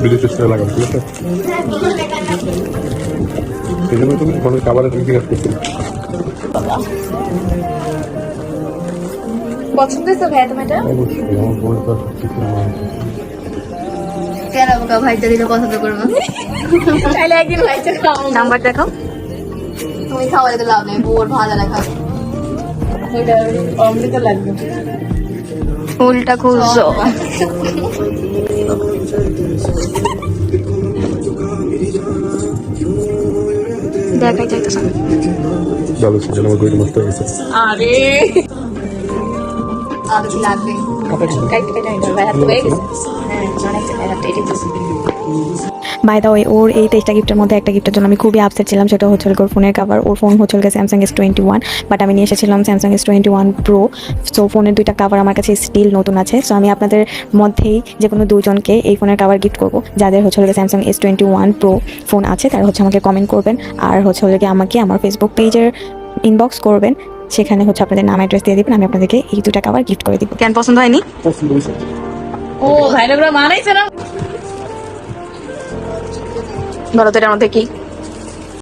Video চেষ্টা লাগাম ঠিক আছে জন্য তুমি ফোনের কাবারে তুমি জিজ্ঞাসা করছিলে। পছন্দ হয়েছে ভাইয়া তোমার এটা? অবশ্যই আমার তো কিছু না কেন ভাইটা দিলে পছন্দ করব? তাহলে একদিন নাম্বার তুমি তো লাভ নেই বোর ভাজা দেখা। অমৃত লাগবে। ফুলটা খুলছো দেখাই যাইতেছ। ভালো ছিল আমার গরিব মস্ত হয়ে আরে। আর কি লাগবে। বাই দ্য ওয়ে ওর এই তেইশটা গিফটের মধ্যে একটা গিফটের জন্য আমি খুবই আপসেট ছিলাম, সেটা হচ্ছে ওর ফোনের কাভার ওর ফোন হচ্ছে Samsung S twenty one but আমি নিয়ে এসেছিলাম Samsung S twenty one pro so ফোনের দুইটা কাভার আমার কাছে স্টিল নতুন আছে সো আমি আপনাদের মধ্যেই যে কোনো দুজনকে এই ফোনের কাভার গিফট করব, যাদের হচ্ছে গিয়ে Samsung S twenty one pro phone আছে, তারা হচ্ছে আমাকে কমেন্ট করবেন, আর হচ্ছে গিয়ে আমাকে আমার ফেসবুক পেজের ইনবক্স করবেন সেখানে হচ্ছে আপনাদের নাম অ্যাড্রেস দিয়ে দিবেন আমি আপনাদেরকে এই দুটা কাভার গিফট করে দিব। কেন পছন্দ হয়নি? ও ভাই মানাইছে না। বলো তো এটার মধ্যে কি?